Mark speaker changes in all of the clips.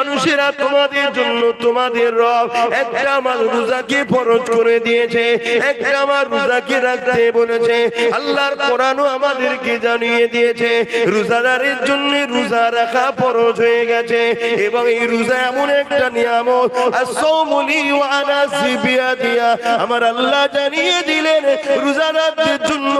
Speaker 1: মানুষেরা তোমাদের জন্য তোমাদের রব একটা আমার রোজাকে ফরজ করে দিয়েছে, একটা আমার রোজাকে রাখতে বলেছে। আল্লাহর কোরআনও আমাদেরকে জানিয়ে দিয়েছে, রোজাদারের জন্য রোজা রাখা ফরজ হয়ে গেছে এবং এই রোজা এমন একটা নিয়ামত আসৌমুলি ওয়ানা সিবিয়া দিয়া আমার আল্লাহ জানিয়ে দিলেন, রোজাদারদের জন্য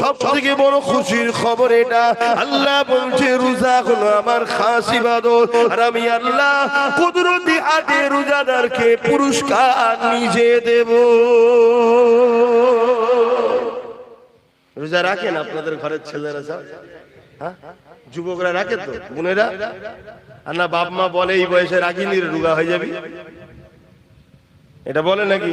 Speaker 1: সব থেকে বড় খুশির খবর এটা। আল্লাহ বলছে, রোজা হলো আমার খাস ইবাদত। আর আমি আল্লাহ, কুদরতি হাতে রোজাদারকে পুরস্কার নিজে দেব। রোজা রাখেন আপনাদের ঘরের ছেলেরা সব? হ্যাঁ? যুবকরা রাখে তো, বোনেরা? আর না, বাপ মা বলে এই বয়সে রাখিনি রোগা হয়ে যাবি? এটা বলে নাকি?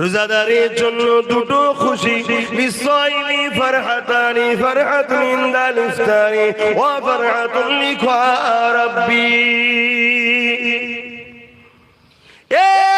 Speaker 1: রোজাদারের জন্য দুটো খুশি। বিশ্বইনি ফরহাতানি ফরহাত ইনদাল ইফতারি ওয়া ফরহাতুন লিখা রাব্বি। এ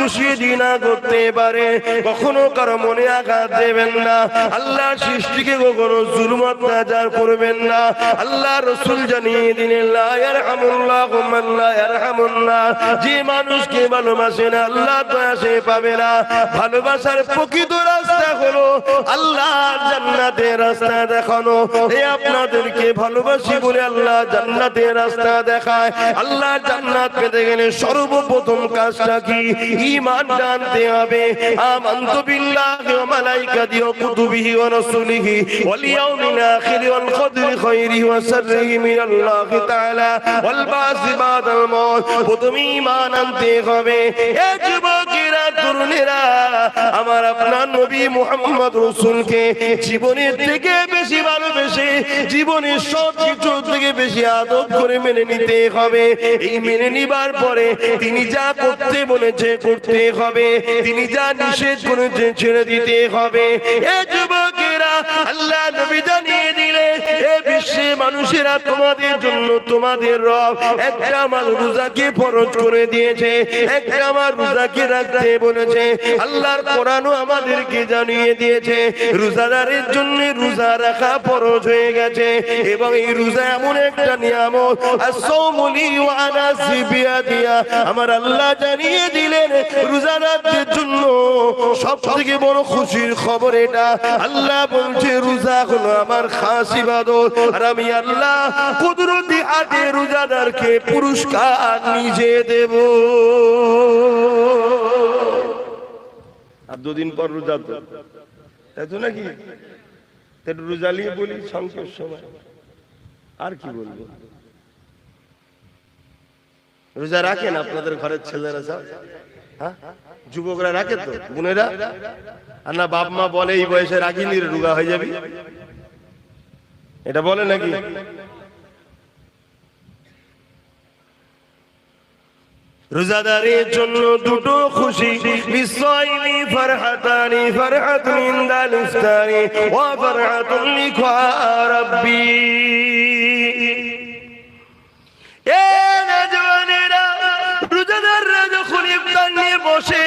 Speaker 1: খুশি দিনা করতে পারে। কখনো কারও মনে আঘাত দেবেন না। আল্লাহ সৃষ্টিকে কখনো জুলুম অত্যাচার করবেন না। আল্লাহ রসুল জানিয়ে দিলেন। যে মানুষকে ভালোবাসে না, আল্লাহ তো সে পাবে না। ভালোবাসার প্রকৃত রাস্তা হলো। আল্লাহ জান্নাতের রাস্তা দেখানো। এই আপনাদেরকে ভালোবাসি বলে আল্লাহ জান্নাতের রাস্তা দেখায়। আল্লাহ জান্নাত পেতে গেলে সর্বপ্রথম কাজটা কি? ঈমান জানতে হবে। আমান্তু বিল্লাহি ওয়া মালাইকাতিহি ওয়া কুতুবিহি ওয়া রাসূলিহি ওয়াল ইয়াউমিল আখির ওয়াল কদরি খাইরিহি ওয়া শাররিহি মিনাল্লাহি তাআলা ওয়াল বাসি বাদাল মাউত। প্রথমে ঈমান আনতে হবে। এ যুবকেরা, তরুণেরা, আমার আপনার নবী মুহাম্মদ রাসূলকে জীবনের থেকে বেশি ভালোবেসে, জীবনের সব কিছু থেকে বেশি আদর করে মেনে নিতে হবে। এই মেনে নিবার পরে তিনি যা করতে বলেছে, করতে হবে। তিনি যা নিষেধ করেছে, ছেড়ে দিতে হবে। এ যুবকেরা আল্লাহ নবী জানিয়ে দিলে মানুষেরা তোমাদের জন্য তোমাদের রব একটা আমার রোজাকে ফরজ করে দিয়েছে, একটা আমার রোজাকে রাখতে বলেছে। আল্লাহর কোরআনও আমাদেরকে জানিয়ে দিয়েছে, রোজাদারের জন্য রোজা রাখা ফরজ হয়ে গেছে এবং এই রোজা এমন একটা নিয়ামত আসৌমুলি ওয়ানা সিবিয়া দিয়া আমার আল্লাহ জানিয়ে দিলেন, রোজাদারদের জন্য সব থেকে বড় খুশির খবর এটা। আল্লাহ বলছে, রোজা হলো আমার খাস ইবাদত। আর আমি আল্লাহ কুদরতি হাতে রোজাদারকে পুরস্কার নিজে দেব। আর দুদিন পর রোজা তো। তাই তো নাকি? রোজা নিয়ে বলি সংক্ষেপ সময়। আর কি বলব? রোজা রাখেন আপনাদের ঘরের ছেলেরা হ্যাঁ? যুবকরা রাখে তো, বোনেরা? আর না বাপ মা বলে এই বয়সে রাখিনি রোগা হয়ে যাবি? এটা বলে নাকি? রোজাদারের জন্য দুটো খুশি বিশ্বইনি ফরহাতানি ফরহাতুন ইনদাল এ রোজাদাররা যখন ইফতার নিয়ে বসে,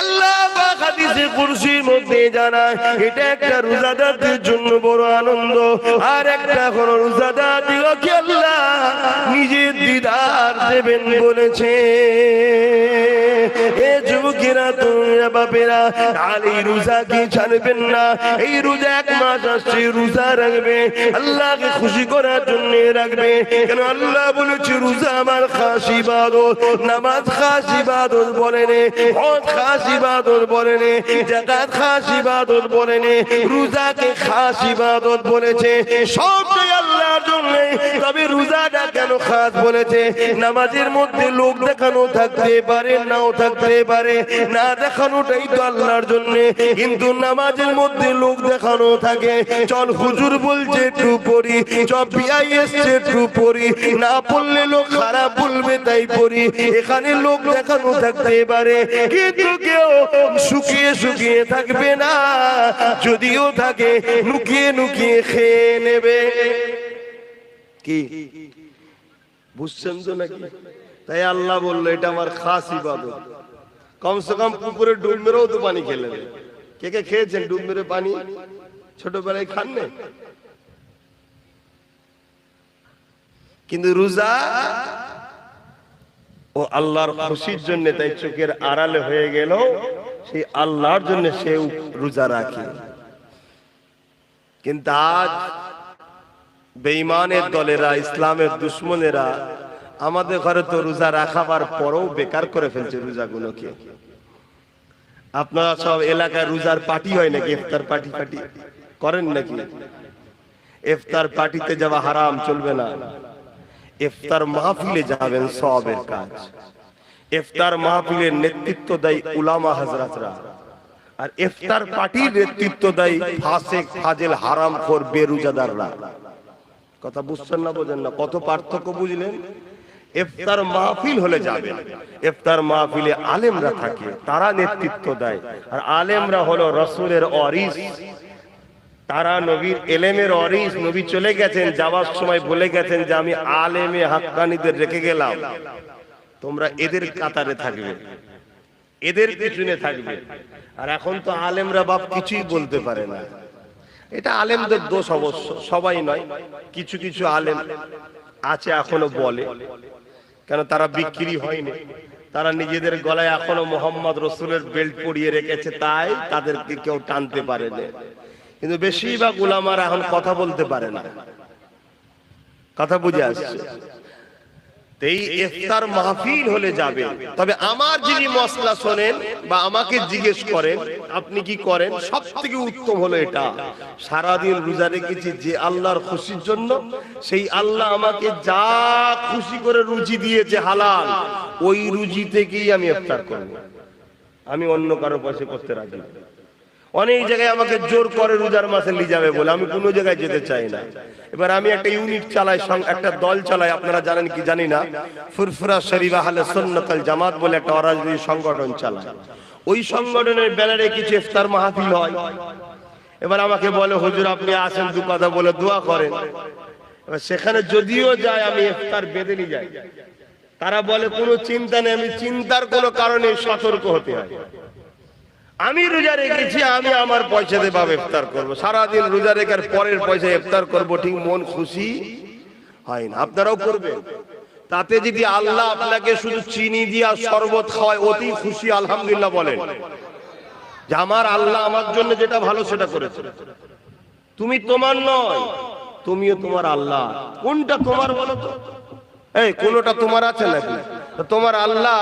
Speaker 1: আল্লাহ পাক হাদিসে কুরসির মধ্যে জানায়, এটা একটা রোজাদারদের জন্য বড় আনন্দ। আর একটা কোন রোজাদার দিগকে আল্লাহ নিজের দিদার দেবেন বলেছে। এ যুবকেরা তোমরা বাপেরা, আর এই রোজা কি ছাড়বেন না? এই রোজা এক মাস আসছে, রোজা রাখবে, আল্লাহকে খুশি করার জন্য রাখবে। কেন আল্লাহ বলেছে, রোজা আমার খাস ইবাদত নামাজ খাস ইবাদত বলেন হজ খাস ইবাদত বলেন জাকাত খাস রোজাকে খাস ইবাদত বলেছে সবটাই জন্য তবে রোজাটা কেন
Speaker 2: খাস বলেছে? নামাজের মধ্যে লোক দেখানো থাকতে পারে, নাও থাকতে পারে, না দেখানোটাই তো আল্লাহর জন্য। কিন্তু নামাজের মধ্যে লোক দেখানো থাকে, চল হুজুর বলছে একটু চল বিআই এসছে একটু না পড়লে লোক খারাপ বলবে তাই পড়ি। এখানে লোক দেখানো থাকতে পারে, কিন্তু কেউ শুকিয়ে শুকিয়ে থাকবে না, যদিও থাকে লুকিয়ে লুকিয়ে খেয়ে নেবে। কি? বুঝছেন তো নাকি? তাই আল্লাহ বলল, এটা আমার খাস ইবাদত। কমসে কম পুকুরে ডুব মেরেও তো পানি খেলে। কে কে খেয়েছেন ডুব মেরে পানি? ছোটবেলায় খান না কিন্তু রোজা ও আল্লাহর খুশির জন্য তাই চোখের আড়ালে হয়ে গেল সেই আল্লাহর জন্য সে রোজা রাখে। কিন্তু আজ বেঈমানের দলেরা ইসলামের দুশ্মনেরা আমাদের ঘরে তো রোজা রাখাবার পরও বেকার করে ফেলছে রোজাগুলোকে। আপনারা সব এলাকায় রোজার পার্টি হয় নাকি? ইফতার পার্টি পার্টি করেন নাকি? ইফতার পার্টিতে যাওয়া হারাম চলবে না। ইফতার মাহফিলে যাবেন সবের কাজ। ইফতার মাহফিলের নেতৃত্ব দেয় উলামা হাজরাতরা আর ইফতার পার্টির নেতৃত্ব দেয় ফাসেক ফাজেল হারাম খোর বেরুজাদাররা। কথা বুঝছেন না, বোঝেন না, কত পার্থক্য বুঝলেন? ইফতার মাহফিল হলে যাবে ইফতার মাহফিলে আলেমরা থাকে, তারা নেতৃত্ব দেয়। আর আলেমরা হলো রসুলের অরিস তারা নবীর এলেমের অরিস নবী চলে গেছেন, যাওয়ার সময় বলে গেছেন যে, আমি আলেমে হাক্কানিদের রেখে গেলাম। তোমরা এদের কাতারে থাকবে, এদের পিছনে থাকবে। আর এখন তো আলেমরা বাপ কিছুই বলতে পারে না। এটা আলেমদের দোষ অবশ্য, সবাই নয়, কিছু কিছু আলেম আছে এখনও বলে, কেন তারা বিক্রি হয়নি। তারা নিজেদের গলায় এখনও মোহাম্মদ রসুলের বেল্ট পরিয়ে রেখেছে, তাই তাদেরকে কেউ টানতে পারে কিন্তু বেশিরভাগ উলামারা এখন কথা বলতে পারে না। কথা বুঝে আসছে। এই ইফতার মাহফিল হলে যাবে। তবে আমার যিনি মশলা শোনেন বা আমাকে জিজ্ঞেস করেন, আপনি কি করেন? সব থেকে উত্তম হলো এটা। সারাদিন রোজা রেখেছি যে আল্লাহর খুশির জন্য, সেই আল্লাহ আমাকে যা খুশি করে রুজি দিয়েছে হালাল, ওই রুজি থেকেই আমি ইফতার করব। আমি অন্য কারও পাশে করতে রাজি। অনেক জায়গায় আমাকে জোর করে রোজার মাসে নিয়ে যাবে বলে, আমি কোনো জায়গায় যেতে চাই না। এবার আমি একটা ইউনিট চালাই একটা দল চালাই, আপনারা জানেন কি জানি না? ফুরফুরা শরীফ আহলে সুন্নাতাল জামাত বলে একটা অরাজনৈতিক সংগঠন চালায়। ওই সংগঠনের ব্যানারে কিছু ইফতার মাহফিল হয়। এবার আমাকে বলে, হুজুর, আপনি আসেন, দু কথা বলে দোয়া করেন। এবার সেখানে যদিও যায়, আমি ইফতার বেঁধে নিয়ে যাই। তারা বলে, কোনো চিন্তা নেই, আমি চিন্তার কোনো কারণে সতর্ক হতে হয়। আমি রোজা রেখেছি, আমি আমার পয়সা দিয়ে ইফতার করব। সারাদিন রোজা রেখার পরের পয়সা ইফতার করব, ঠিক মন খুশি? হয় না, আপনারাও করবেন। তাতে যদি আল্লাহ আপনাকে শুধু চিনি দিয়া শরবত খাওয়ায়, অতি খুশি, আলহামদুলিল্লাহ বলেন। যে আমার আল্লাহ আমার জন্য যেটা ভালো সেটা করেছে। তুমি তোমার নয়, তুমিও তোমার আল্লাহ। কোনটা তোমার বলো তো? এই, কোনটা তোমার আছে নাকি? তোমার আল্লাহ,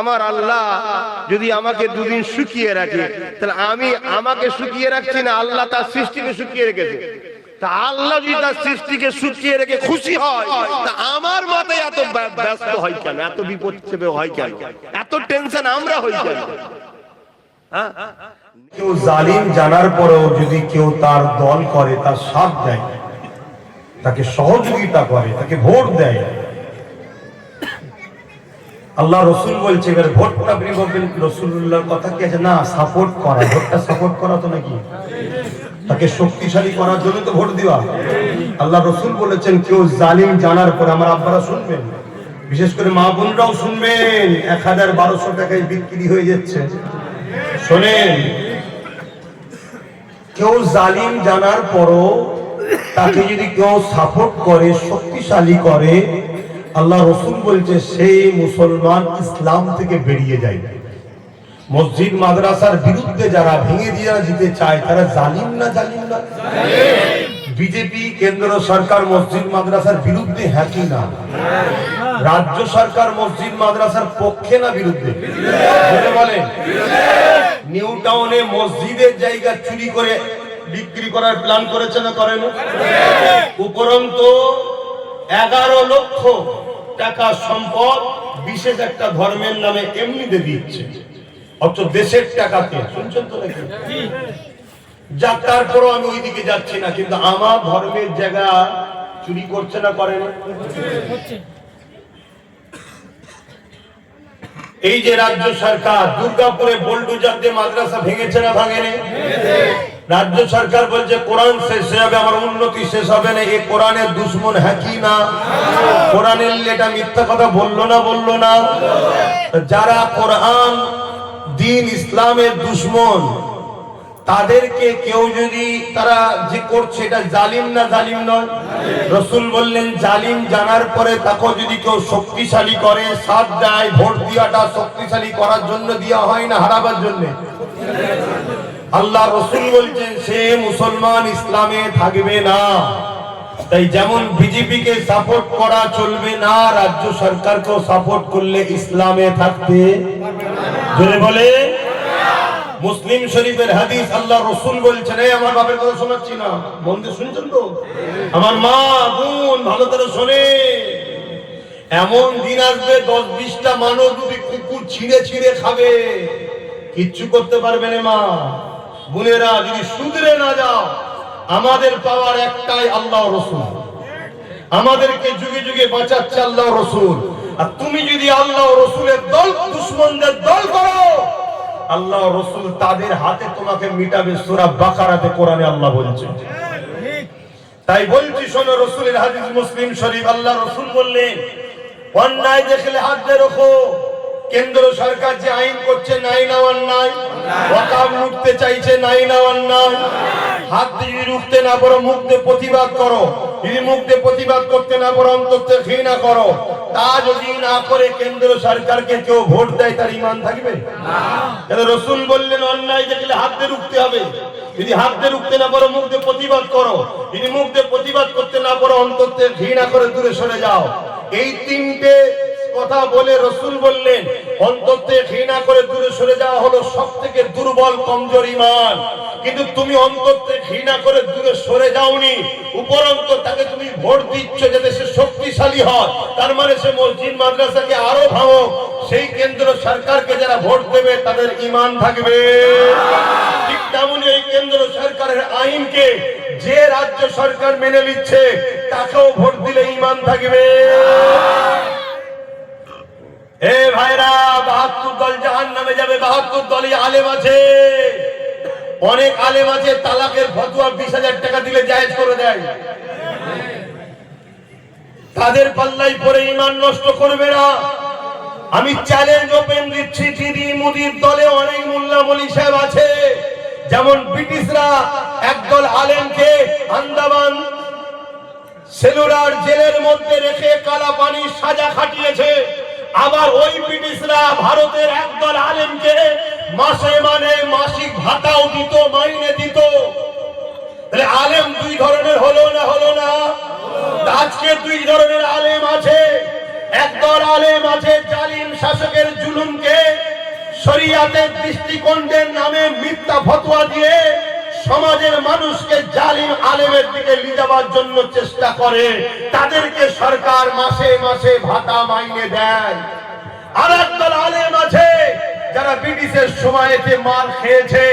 Speaker 2: আমার আল্লাহ যদি আমাকে দুদিন শুকিয়ে রাখে, তাহলে আমি আমাকে শুকিয়ে রাখছি না, আল্লাহ তার সৃষ্টিকে শুকিয়ে রেখেছে। তা আল্লাহ যদি তার সৃষ্টিকে শুকিয়ে রেখে খুশি হয়, তা আমার এত ব্যস্ত হয় কেন? এত বিপদ হয় কেন? এত টেনশন আমরা হই কেন? হ্যাঁ?
Speaker 3: কেউ জালিম জানার পরেও যদি কেউ তার দল করে, তার সাথ দেয়, তাকে সহযোগিতা করে, তাকে ভোট দেয় আল্লাহ রসুল বলছে, এবার ভোটটা আপনি বলবেন রসুল্লাহর কথা কি আছে? না সাপোর্ট করা, ভোটটা সাপোর্ট করা তো নাকি? তাকে শক্তিশালী করার জন্য তো ভোট দেওয়া। আল্লাহ রসুল বলেছেন, কেউ জালিম জানার পরে আমার আব্বারা শুনবেন। বিশেষ করে মা বোনরাও শুনবেন। এক হাজার বারোশো টাকায় বিক্রি হয়ে যাচ্ছে। শোনেন, কেউ জালিম জানার পরও তাকে যদি কেউ সাপোর্ট করে, শক্তিশালী করে আল্লাহ রসুল বলছে, সেই মুসলমান ইসলাম থেকে বেরিয়ে যায়। মসজিদ, মাদ্রাসার বিরুদ্ধে যারা ভেঙে দিয়ে দিতে চায়, তারা জালিম না জালিম না? বিজেপি, কেন্দ্র সরকার, মসজিদ, মাদ্রাসার বিরুদ্ধে হ্যাঁ কি না? রাজ্য সরকার, মসজিদ, মাদ্রাসার পক্ষে না বিরুদ্ধে? বলে বলেন নিউ টাউনে মসজিদের জায়গা চুরি করে বিক্রি করার প্ল্যান করেছে না করেন? উপরন্ত
Speaker 2: এগারো লক্ষ টাকা সম্পদ, বিশেষ একটা ধর্মের নামে এমনিতে দিচ্ছে। অর্থ দেশের টাকাতে শুনছেন তো যাক তারপরও আমি ওইদিকে যাচ্ছি না, কিন্তু আমার ধর্মের জায়গা চুরি করছে না করে না এই যে রাজ্য সরকার দুর্গাপুরে বোল্ডুজার মাদ্রাসা ভেঙেছে না ভাঙেনি? রাজ্য সরকার বলছে, কোরআন শেষ হবে আমার উন্নতি শেষ হবে না। এই কোরআনের দুশ্মন হ্যাঁ কি না? কোরআনের এটা মিথ্যা কথা বলল না বলল না? যারা কোরআন, দিন ইসলামের দুশ্মন তাদেরকে কেউ যদি তারা যে করছে, এটা জালিম না জালিম নয়? রসুল বললেন, জালিম জানার পরে তাকে যদি কেউ শক্তিশালী করে, সাথ দেয়, ভোট দিয়াটা শক্তিশালী করার জন্য দেওয়া হয় না, হারাবার জন্য? আল্লাহ রসুল বলছেন, সে মুসলমান ইসলামে থাকবে না। তাই যেমন বিজেপি কে সাপোর্ট করা চলবে না, রাজ্য সরকারকেও সাপোর্ট করলে ইসলামে থাকতে বলে মুসলিম শরীফের হাদিস আল্লাহ রসুল বলছেন, এই আমার বাপের কথা শোনাচ্ছি না। মন দিয়ে শুনছেন তো? আমার মা, বোন, ভালো করে শোনে। এমন দিন আসবে দশ বিশটা মানুষ যদি কুকুর ছিঁড়ে ছিঁড়ে খাবে। কিচ্ছু করতে পারবে না মা। বোনেরা, যদি সুদরে না যাও, আমাদের পাওয়ার একটাই আল্লাহ রসুল। আমাদেরকে যুগে যুগে বাঁচাচ্ছে আল্লাহ রসুল। আর তুমি যদি আল্লাহ রসুলের দল, দুশ্মনদের দল করো আল্লাহ রসুল তাদের হাতে তোমাকে মিটাবে সুরা বাকারাতে কোরআনে আল্লাহ বলছে। তাই বলছি, শোনো, রসুলের হাদিস মুসলিম শরীফ, আল্লাহ রসুল বললেন, অন্যায় দেখলে হাত দিয়ে রাখো। কেন্দ্র সরকার যে আইন করছে, নাই না অন্যায় ওয়াকাব লুটতে চাইছে, নাই না অন্যায় হাত যদি রুখতে না পারো, মুখ দিয়ে প্রতিবাদ করো। যদি মুখ দিয়ে প্রতিবাদ করতে না পারো অন্তত ঘৃণা করো। তা যদি না করে, কেন্দ্র সরকারকে কেউ ভোট দেয়, তার ইমান থাকবে? রসুল বললেন, অন্যায় দেখলে হাত রুখতে হবে। যদি হাত রুখতে না পারো, মুখ দিয়ে প্রতিবাদ করো। যদি মুখ দিয়ে প্রতিবাদ করতে না পারো অন্তত ঘৃণা করে দূরে সরে যাও। এই তিনটে কথা বলে রসুল বললেন অন্তত ঘৃণা করে দূরে সরে যাওয়া হলো সব থেকে দুর্বল, কমজোর ইমান কিন্তু তুমি অন্তত ঘৃণা করে দূরে সরে যাওনি। উপরন্ত তাকে তুমি ভোট দিচ্ছ যাতে সে শক্তিশালী হয়। তার মানে সে মসজিদ, মাদ্রাসাকে আরও ভাঙো সেই কেন্দ্র সরকারকে যারা ভোট দেবে, তাদের ইমান থাকবে। ঠিক তেমনই এই কেন্দ্র সরকারের আইনকে যে রাজ্য সরকার মেনে নিচ্ছে, তাকেও ভোট দিলে ইমান থাকবে। এ ভাইরা, বাহাত্তর দল জাহান নামে যাবে, বাহাত্তর দলই আলেম আছে। অনেক আলেম আছে, তালাকের ফতুয়া বিশ হাজার টাকা দিলে জায়েজ করে দেয়। তাদের পাল্লাই পরে ইমান নষ্ট করবে না। আমি চ্যালেঞ্জ ওপেন দিচ্ছি দিদি মুদির দলে অনেক মোল্লা মলি সাহেব আছে। যেমন ব্রিটিশরা একদল আলেমকে আন্দামান সেলুলার জেলের মধ্যে রেখে কালা পানির সাজা খাটিয়েছে। আবার ওই ব্রিটিশরা ভারতের একদল আলেমকে মাসে মানে মাসিক ভাতাও দিত, মাইনে দিত। আলেম দুই ধরনের হলো না হলো না? আজকে দুই ধরনের আলেম আছে। একদল আলেম আছে জালিম শাসকের জুলুমকে শরিয়াতের দৃষ্টিকোণের নামে মিথ্যা ফতোয়া দিয়ে সমাজের মানুষকে জালিম আলেমের দিকে নিয়ে যাওয়ার জন্য চেষ্টা করে, তাদেরকে সরকার মাসে মাসে ভাতা মাইনে দেয়। আর একদল আলেম আছে যারা ব্রিটিশের সময়তে মার খেয়েছে,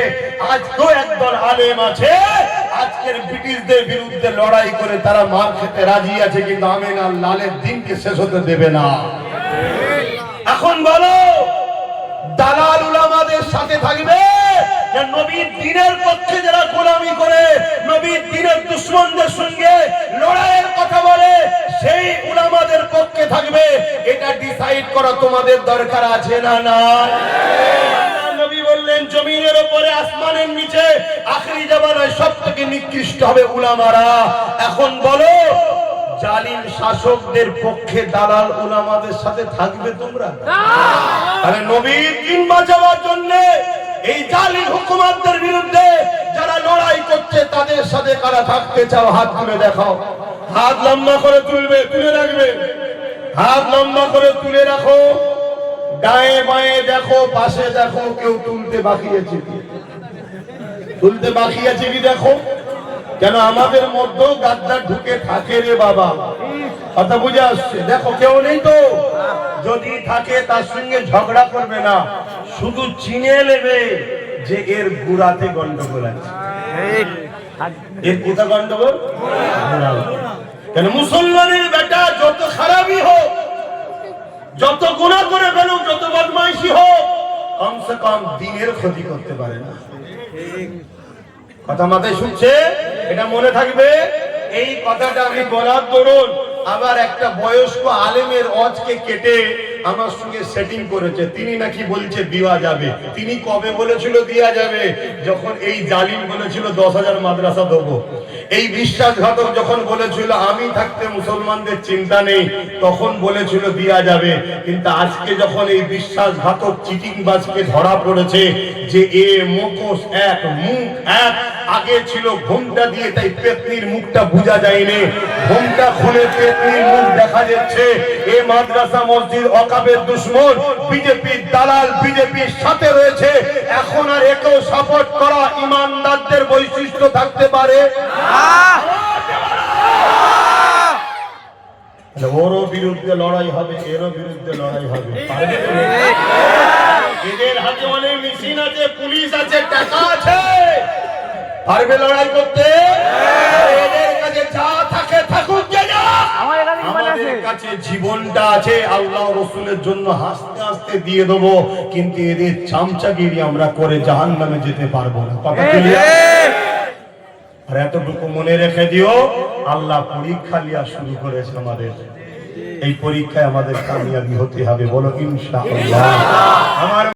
Speaker 2: আজকেও একদল আলেম আছে, আজকের ব্রিটিশদের বিরুদ্ধে লড়াই করে তারা মার খেতে রাজি আছে, কিন্তু আমিনা লালের দিনকে শেষ হতে দেবে না। এখন বলো দালাল উলামাদের সাথে থাকবে। না নবীর দিনের পক্ষে যারা গোলামি করে, নবীর দিনের দুশ্মনদের সঙ্গে লড়াইয়ের কথা বলে, সেই উলামাদের পক্ষে থাকবে। এটা ডিসাইড করা তোমাদের দরকার আছে না না নবী বললেন, জমিনের উপরে, আসমানের নিচে, আখরি জামানায় সব থেকে নিকৃষ্ট হবে উলামারা। এখন বলো জালিম শাসকদের পক্ষে দালাল উলামাদের সাথে থাকবে তোমরা? তাহলে নবীর দিন বাঁচাবার জন্য এই জালিম হুকুমাতদের বিরুদ্ধে যারা লড়াই করছে তাদের সাথে কারা থাকতে চাও? হাত তুলে দেখাও। হাত লম্বা করে তুলবে তুলে রাখবে। হাত লম্বা করে তুলে রাখো। ডায়ে বাঁয়ে দেখো পাশে দেখো কেউ তুলতে বাকি আছে কি? তুলতে বাকি আছে কি দেখো? কেন আমাদের মধ্যেও গাদ্দার ঢুকে থাকে রে বাবা। কথা বুঝে আসছে? দেখো, কেউ নেই তো? যদি থাকে, তার সঙ্গে ঝগড়া করবে না। শুধু চিনে নেবে যে এর গুড়াতে গন্ডগোল আছে। এর কোথা গন্ডগোল? কেন মুসলমানের বেটা যত খারাপই হোক, যত গুণা করে ফেলুক, যত বদমাইশি হোক, কমসে কম দিনের ক্ষতি করতে পারে না। কথা মাথায় শুনছে? এটা মনে থাকবে? এই কথাটা আমি বলার দরুন আবার একটা বয়স্ক আলেমের অজকে কেটে আমার সঙ্গে সেটিং করেছে। তিনি নাকি বলছে দেওয়া যাবে। তিনি কবে বলেছিল দেওয়া যাবে? যখন এই জালিম বলেছিল, দশ হাজার মাদ্রাসা দেবো। এই বিশ্বাসঘাতক যখন বলেছিল, আমি থাকতে মুসলমানদের চিন্তা নেই, তখন বলেছিল দেওয়া যাবে। কিন্তু আজকে যখন এই বিশ্বাসঘাতক চিটিংবাজকে ধরা পড়েছে, যে এ মুখোশ এক, মুখ এক, আগে ছিল ঘুমটা দিয়ে, তাই পেতনির মুখটা বোঝা যায়নি। ঘুমটা খুলে পেতনির মুখ দেখা যাচ্ছে। এ মাদ্রাসা, মসজিদ অকাবের দুশ্মন, বিজেপির দালাল, বিজেপির সাথে রয়েছে। এখন আর একেও সাপোর্ট করা ইমানদারদের বৈশিষ্ট্য থাকতে পারে। ওরও বিরুদ্ধে লড়াই হবে, এরও বিরুদ্ধে লড়াই হবে। এদের হাতে অনেক মেশিন আছে, পুলিশ আছে, টাকা আছে। পারবে লড়াই করতে? জীবনটা আছে আল্লাহ রসুলের জন্য হাসতে হাসতে দিয়ে দেবো কিন্তু এদের চামচাগিরি আমরা করে জাহান নামে যেতে পারব না। কথা আর এতটুকু মনে রেখে দিও আল্লাহ পরীক্ষা নেওয়া শুরু করেছে আমাদের। এই পরীক্ষায় আমাদের কামিয়াবি হতে হবে বলো ইনশাআল্লাহ। আমার